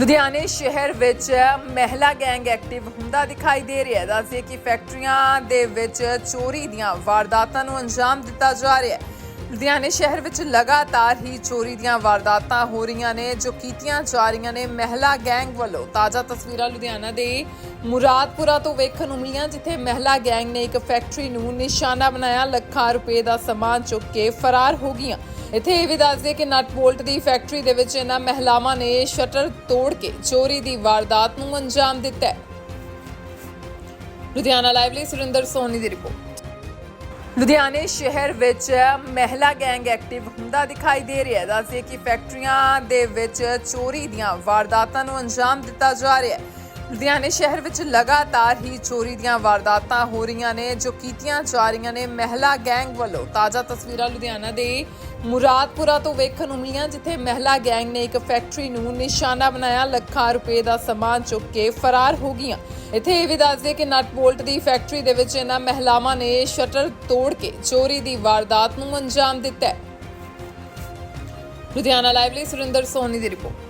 ਲੁਧਿਆਣੇ ਸ਼ਹਿਰ ਵਿੱਚ ਮਹਿਲਾ ਗੈਂਗ ਐਕਟਿਵ ਹੁੰਦਾ ਦਿਖਾਈ ਦੇ ਰਿਹਾ ਹੈ। ਦੱਸਦੇ ਕਿ ਫੈਕਟਰੀਆਂ ਦੇ ਵਿੱਚ ਚੋਰੀ ਦੀਆਂ ਵਾਰਦਾਤਾਂ ਨੂੰ ਅੰਜਾਮ ਦਿੱਤਾ ਜਾ ਰਿਹਾ ਹੈ। ਲੁਧਿਆਣੇ ਸ਼ਹਿਰ ਵਿੱਚ ਲਗਾਤਾਰ ਹੀ ਚੋਰੀ ਦੀਆਂ ਵਾਰਦਾਤਾਂ ਹੋ ਰਹੀਆਂ ਨੇ, ਜੋ ਕੀਤੀਆਂ ਜਾ ਰਹੀਆਂ ਨੇ ਮਹਿਲਾ ਗੈਂਗ ਵੱਲੋਂ। ਤਾਜ਼ਾ ਤਸਵੀਰਾਂ ਲੁਧਿਆਣਾ ਦੇ ਮੁਰਾਦਪੁਰਾ ਤੋਂ ਵੇਖਣ ਨੂੰ ਮਿਲੀਆਂ, ਜਿੱਥੇ ਮਹਿਲਾ ਗੈਂਗ ਨੇ ਇੱਕ ਫੈਕਟਰੀ ਨੂੰ ਨਿਸ਼ਾਨਾ ਬਣਾਇਆ। ਲੱਖਾਂ ਰੁਪਏ ਦਾ ਸਮਾਨ ਚੁੱਕ ਕੇ ਫਰਾਰ ਹੋ ਗਈਆਂ। ਇੱਥੇ ਇਹ ਵੀ ਦੱਸ ਦਈਏ ਕਿ ਨਟ ਬੋਲਟ ਦੀ ਫੈਕਟਰੀ ਦੇ ਵਿੱਚ ਇਹਨਾਂ ਮਹਿਲਾਵਾਂ ਨੇ ਸ਼ਟਰ ਤੋੜ ਕੇ ਚੋਰੀ ਦੀ ਵਾਰਦਾਤ ਨੂੰ ਅੰਜਾਮ ਦਿੱਤਾ ਲੁਧਿਆਣਾ ਲਾਈਵ ਲਈ ਸੁਰਿੰਦਰ ਸੋਨੀ ਦੀ ਰਿਪੋਰਟ। ਲੁਧਿਆਣੇ ਸ਼ਹਿਰ ਵਿੱਚ ਮਹਿਲਾ ਗੈਂਗ ਐਕਟਿਵ ਹੁੰਦਾ ਦਿਖਾਈ ਦੇ ਰਿਹਾ ਹੈ। ਦੱਸਦੇ ਕਿ ਫੈਕਟਰੀਆਂ ਦੇ ਵਿੱਚ ਚੋਰੀ ਦੀਆਂ ਵਾਰਦਾਤਾਂ ਨੂੰ ਅੰਜਾਮ ਦਿੱਤਾ ਜਾ ਰਿਹਾ ਹੈ। ਲੁਧਿਆਣੇ ਸ਼ਹਿਰ ਵਿੱਚ ਲਗਾਤਾਰ ਹੀ ਚੋਰੀ ਦੀਆਂ ਵਾਰਦਾਤਾਂ ਹੋ ਰਹੀਆਂ ਨੇ, ਜੋ ਕੀਤੀਆਂ ਜਾ ਰਹੀਆਂ ਨੇ ਮਹਿਲਾ ਗੈਂਗ ਵੱਲੋਂ। ਤਾਜ਼ਾ ਤਸਵੀਰਾਂ ਲੁਧਿਆਣਾ ਦੇ ਮੁਰਾਦਪੁਰਾ ਤੋਂ ਵੇਖਣ ਨੂੰ ਮਿਲੀਆਂ, ਜਿੱਥੇ ਮਹਿਲਾ ਗੈਂਗ ਨੇ ਇੱਕ ਫੈਕਟਰੀ ਨੂੰ ਨਿਸ਼ਾਨਾ ਬਣਾਇਆ। ਲੱਖਾਂ ਰੁਪਏ ਦਾ ਸਮਾਨ ਚੁੱਕ ਕੇ ਫਰਾਰ ਹੋ ਗਈਆਂ। ਇੱਥੇ ਇਹ ਵੀ ਦੱਸਦੇ ਕਿ ਨਟ ਬੋਲਟ ਦੀ ਫੈਕਟਰੀ ਦੇ ਵਿੱਚ ਇਹਨਾਂ ਮਹਿਲਾਵਾਂ ਨੇ ਸ਼ਟਰ ਤੋੜ ਕੇ ਚੋਰੀ ਦੀ ਵਾਰਦਾਤ ਨੂੰ ਅੰਜਾਮ ਦਿੱਤਾ ਲੁਧਿਆਣਾ ਲਾਈਵ ਲਈ ਸੁਰਿੰਦਰ ਸੋਨੀ ਦੀ ਰਿਪੋਰਟ।